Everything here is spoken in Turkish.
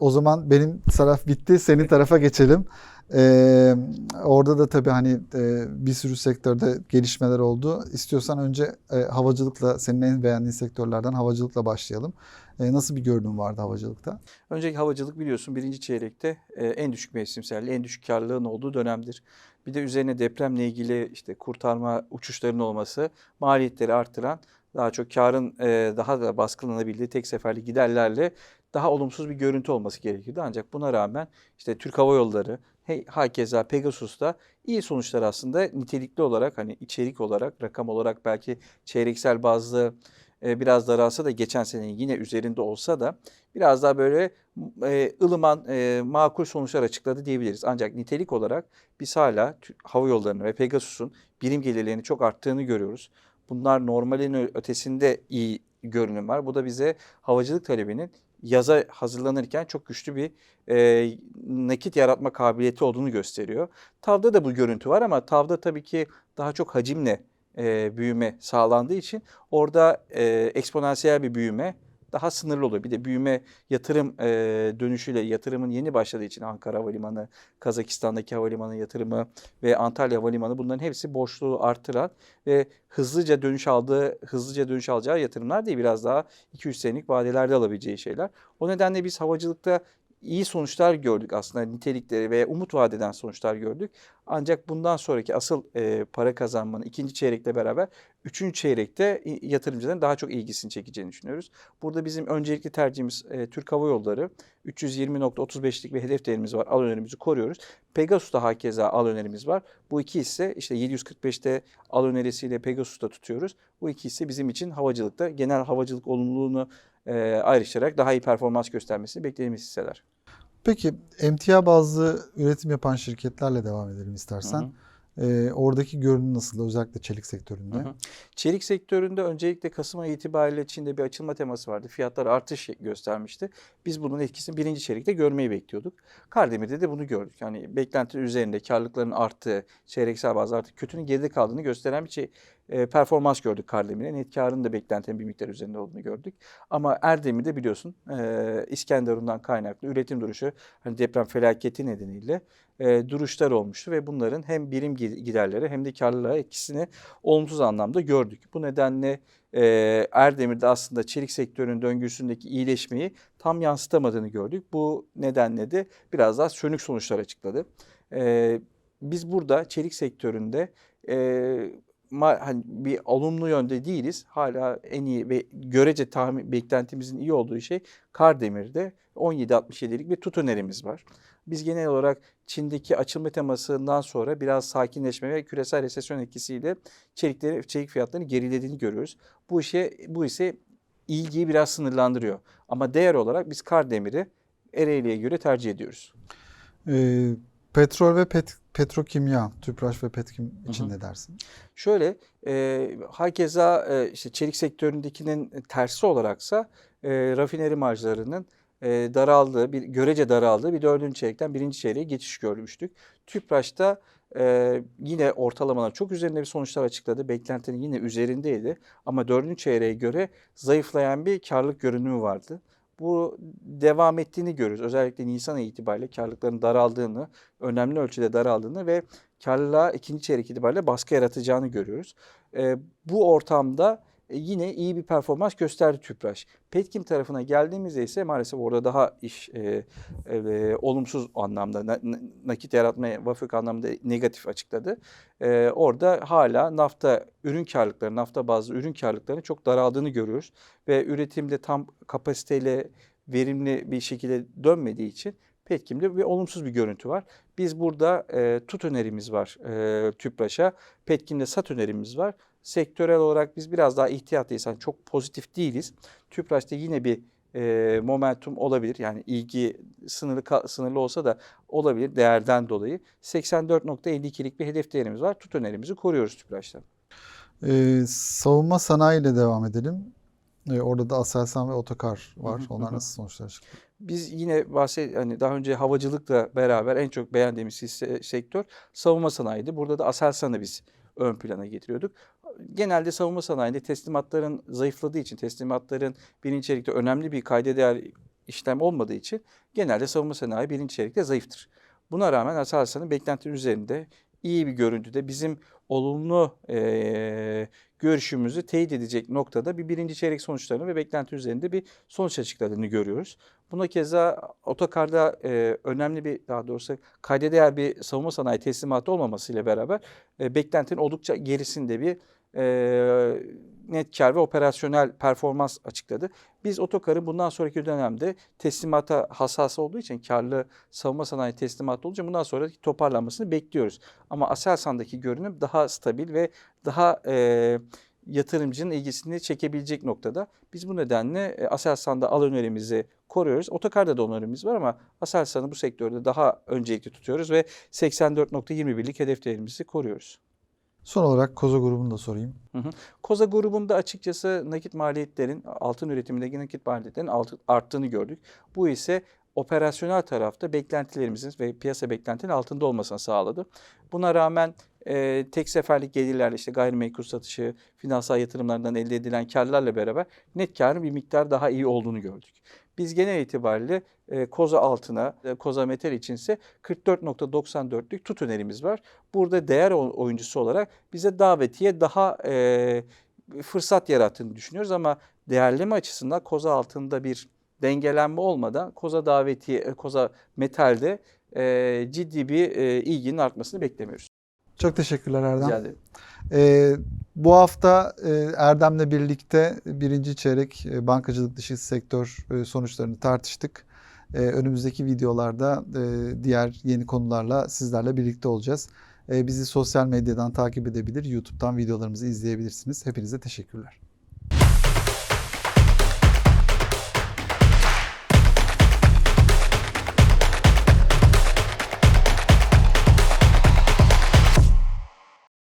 O zaman benim taraf bitti. Senin tarafa geçelim. Ee, orada da tabii hani e, bir sürü sektörde gelişmeler oldu. İstiyorsan önce e, havacılıkla, senin en beğendiğin sektörlerden havacılıkla başlayalım. E, nasıl bir görünüm vardı havacılıkta? Önceki havacılık biliyorsun birinci çeyrekte e, en düşük mevsimselliği, en düşük karlılığın olduğu dönemdir. Bir de üzerine depremle ilgili işte kurtarma uçuşlarının olması maliyetleri artıran daha çok karın e, daha da baskılanabildiği tek seferlik giderlerle daha olumsuz bir görüntü olması gerekirdi. Ancak buna rağmen işte Türk Hava Yolları, hey, hakeza Pegasus'ta iyi sonuçlar aslında nitelikli olarak hani içerik olarak, rakam olarak belki çeyreksel bazlı e, biraz daralsa da geçen senenin yine üzerinde olsa da biraz daha böyle e, ılıman, e, makul sonuçlar açıkladı diyebiliriz. Ancak nitelik olarak biz hala hava yollarının ve Pegasus'un birim gelirlerinin çok arttığını görüyoruz. Bunlar normalin ötesinde iyi görünüm var. Bu da bize havacılık talebinin yaza hazırlanırken çok güçlü bir e, nakit yaratma kabiliyeti olduğunu gösteriyor. TAV'da da bu görüntü var ama TAV'da tabii ki daha çok hacimle e, büyüme sağlandığı için orada e, eksponansiyel bir büyüme daha sınırlı oluyor. Bir de büyüme yatırım e, dönüşüyle yatırımın yeni başladığı için Ankara Havalimanı, Kazakistan'daki havalimanı yatırımı ve Antalya Havalimanı bunların hepsi borçluluğu artıran ve hızlıca dönüş aldığı, hızlıca dönüş alacağı yatırımlar değil biraz daha 2-3 senelik vadelerde alabileceği şeyler. O nedenle biz havacılıkta iyi sonuçlar gördük aslında nitelikleri ve umut vadeden sonuçlar gördük. Ancak bundan sonraki asıl e, para kazanmanın ikinci çeyrekle beraber üçüncü çeyrekte i- yatırımcıların daha çok ilgisini çekeceğini düşünüyoruz. Burada bizim öncelikli tercihimiz e, Türk Hava Yolları. 320.35'lik bir hedef değerimiz var. Al önerimizi koruyoruz. Pegasus'ta hakeza al önerimiz var. Bu iki ise işte 745'te al önerisiyle Pegasus'ta tutuyoruz. Bu iki ise bizim için havacılıkta genel havacılık olumluluğunu e, ayrıştırarak daha iyi performans göstermesini beklediğimiz hisseler. Peki emtia bazlı üretim yapan şirketlerle devam edelim istersen. Hı hı. Ee, oradaki görünüm nasıl özellikle çelik sektöründe? Hı hı. Çelik sektöründe öncelikle Kasım ayı itibariyle Çin'de bir açılma teması vardı. Fiyatlar artış göstermişti. Biz bunun etkisini birinci çeyrekte görmeyi bekliyorduk. Kardemir'de de bunu gördük. Yani beklenti üzerinde karlılıkların arttığı, çeyreksel bazı artık kötünün geride kaldığını gösteren bir şey, e, performans gördük Kardemir'e. Net karın da beklentinin bir miktar üzerinde olduğunu gördük. Ama Erdemir'de biliyorsun e, İskenderun'dan kaynaklı üretim duruşu hani deprem felaketi nedeniyle e, duruşlar olmuştu ve bunların hem birim gi- giderleri hem de karlılığa etkisini olumsuz anlamda gördük. Bu nedenle e, Erdemir'de aslında çelik sektörünün döngüsündeki iyileşmeyi tam yansıtamadığını gördük. Bu nedenle de biraz daha sönük sonuçlar açıkladı. E, biz burada çelik sektöründe e, hani bir olumlu yönde değiliz. Hala en iyi ve görece tahmin beklentimizin iyi olduğu şey Kardemir'de 17.67'lik bir tut önerimiz var. Biz genel olarak Çin'deki açılma temasından sonra biraz sakinleşme ve küresel resesyon etkisiyle çelikleri, çelik fiyatlarının gerilediğini görüyoruz. Bu işe bu ise ilgiyi biraz sınırlandırıyor. Ama değer olarak biz Kardemir'i Ereğli'ye göre tercih ediyoruz. Ee, petrol ve pet, petrokimya, tüpraş ve petkim için ne dersin? Şöyle, e, hakeza e, işte çelik sektöründekinin tersi olaraksa e, rafineri marjlarının e, daraldığı, bir görece daraldığı bir dördüncü çeyrekten birinci çeyreğe geçiş görmüştük. Tüpraş'ta e, yine ortalamalar çok üzerinde bir sonuçlar açıkladı. Beklentinin yine üzerindeydi. Ama dördüncü çeyreğe göre zayıflayan bir karlılık görünümü vardı. Bu devam ettiğini görüyoruz. Özellikle Nisan ayı itibariyle karlılıkların daraldığını, önemli ölçüde daraldığını ve karlılığa ikinci çeyrek itibariyle baskı yaratacağını görüyoruz. E, bu ortamda yine iyi bir performans gösterdi Tüpraş. Petkim tarafına geldiğimizde ise maalesef orada daha iş e, e, olumsuz anlamda na- na- nakit yaratmaya vafık anlamda negatif açıkladı. E, orada hala nafta ürün karlılıkları, nafta bazlı ürün karlılıklarının çok daraldığını görüyoruz ve üretimde tam kapasiteyle verimli bir şekilde dönmediği için Petkim'de bir olumsuz bir görüntü var. Biz burada e, tut önerimiz var e, Tüpraş'a. Petkim'de sat önerimiz var. Sektörel olarak biz biraz daha ihtiyatlıyız. Yani çok pozitif değiliz. Tüpraş'ta yine bir e, momentum olabilir. Yani ilgi sınırlı sınırlı olsa da olabilir değerden dolayı. 84.52'lik bir hedef değerimiz var. Tut önerimizi koruyoruz Tüpraş'ta. Ee, savunma sanayi ile devam edelim. Ee, orada da Aselsan ve Otokar var. Hı hı, Onlar hı. nasıl sonuçlar çıktı? Biz yine bahset hani daha önce havacılıkla beraber en çok beğendiğimiz sektör savunma sanayiydi. Burada da Aselsan'ı biz ön plana getiriyorduk. Genelde savunma sanayinde teslimatların zayıfladığı için teslimatların birinci çeyrekte önemli bir kayda değer işlem olmadığı için genelde savunma sanayi birinci çeyrekte zayıftır. Buna rağmen Aselsan'ın beklentinin üzerinde iyi bir görüntüde bizim olumlu eee, görüşümüzü teyit edecek noktada bir birinci çeyrek sonuçlarını ve beklenti üzerinde bir sonuç açıkladığını görüyoruz. Buna keza otokarda eee, önemli bir daha doğrusu kayda değer bir savunma sanayi teslimatı olmamasıyla beraber e, beklentinin oldukça gerisinde bir e, net kar ve operasyonel performans açıkladı. Biz otokarın bundan sonraki dönemde teslimata hassas olduğu için karlı savunma sanayi teslimatı olunca bundan sonraki toparlanmasını bekliyoruz. Ama Aselsan'daki görünüm daha stabil ve daha e, yatırımcının ilgisini çekebilecek noktada. Biz bu nedenle e, Aselsan'da al önerimizi koruyoruz. Otokarda da önerimiz var ama Aselsan'ı bu sektörde daha öncelikli tutuyoruz ve 84.21'lik hedef değerimizi koruyoruz. Son olarak Koza grubunu da sorayım. Koza grubunda açıkçası nakit maliyetlerin, altın üretimindeki nakit maliyetlerin altı- arttığını gördük. Bu ise operasyonel tarafta beklentilerimizin ve piyasa beklentinin altında olmasını sağladı. Buna rağmen e, tek seferlik gelirlerle işte gayrimenkul satışı, finansal yatırımlardan elde edilen karlarla beraber net karın bir miktar daha iyi olduğunu gördük. Biz genel itibariyle e, koza altına, e, koza metal içinse 44.94'lük tut önerimiz var. Burada değer oyuncusu olarak bize davetiye daha e, fırsat yarattığını düşünüyoruz ama değerleme açısından koza altında bir dengelenme olmadan koza davetiye, koza metalde e, ciddi bir e, ilginin artmasını beklemiyoruz. Çok teşekkürler Erdem. Rica ederim. Ee, bu hafta e, Erdem'le birlikte birinci çeyrek e, bankacılık dışı sektör e, sonuçlarını tartıştık. E, önümüzdeki videolarda e, diğer yeni konularla sizlerle birlikte olacağız. E, bizi sosyal medyadan takip edebilir, YouTube'dan videolarımızı izleyebilirsiniz. Hepinize teşekkürler.